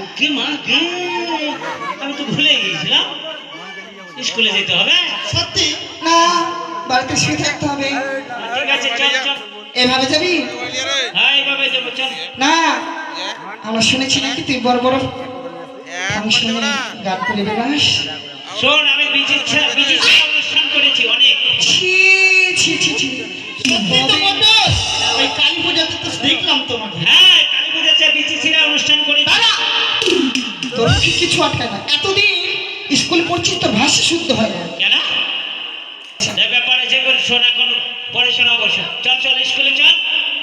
ওকে মা গে আমি তো ভুলে গিয়েছিলাম। স্কুলে যেতে হবে। সত্যি? না বাড়িতে শুয়ে থাকতে হবে। ঠিক আছে চল চল। এভাবে যাবি? হ্যাঁ এইভাবে যাব চল। না আমরা শুনেছি নাকি তুই বড় বড় ফাংশনে গান করে বেড়াস? শোন আমি বিচিত্রা বিচিত্রা অনুষ্ঠান করেছি অনেক। ছি ছি ছি ছি। ওই কালী পূজাতে তো দেখলাম তোমাকে। হ্যাঁ তোর কিছু আটকায় না। এতদিন স্কুল পড়ছিস তোর ভাষা শুদ্ধ হয় না। কেন? যে ব্যাপারে যে শোন এখন পরে শোনা। বস চল চল স্কুলে চল।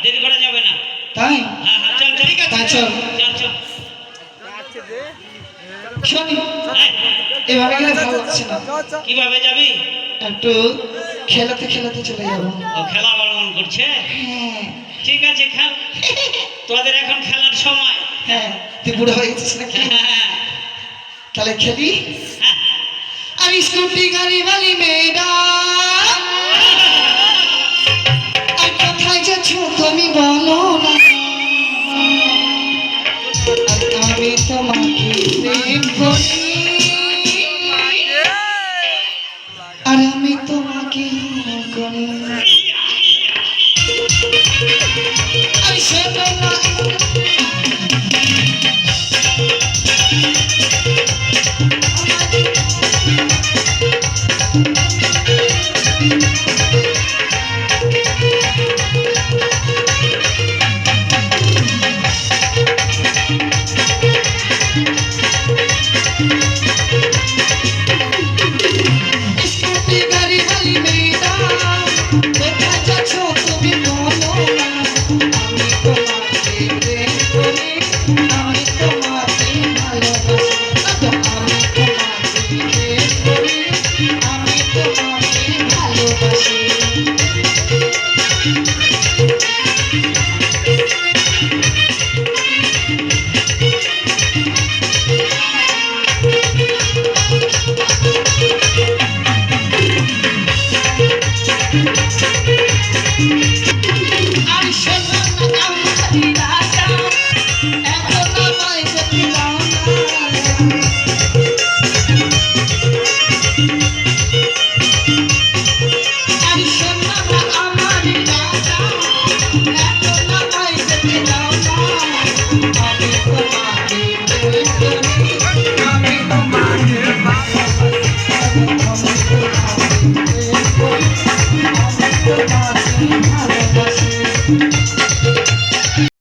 দেরি করা যাবে না। তাই? হ্যাঁ হ্যাঁ চল ঠিক তা চল। চল চল। হ্যাঁ, এভাবে গেলে ভালো লাগছে না। কীভাবে যাবি? একটু খেলাতে খেলাতে চলে যাব। খেলা আমার মন করছে? হ্যাঁ। ঠিক আছে খেল। তোদের এখন খেলার সময়। হ্যাঁ তুই বুড়ো হয়ে গেছিস নাকি? তাহলে খেলি? হ্যাঁ। আমি স্কুটি, গাড়ি, বালি, মেয়েরা। আর কোথায় যাচ্ছ তুমি বলো না। আমি তোমাকে আর আমি তোমাকে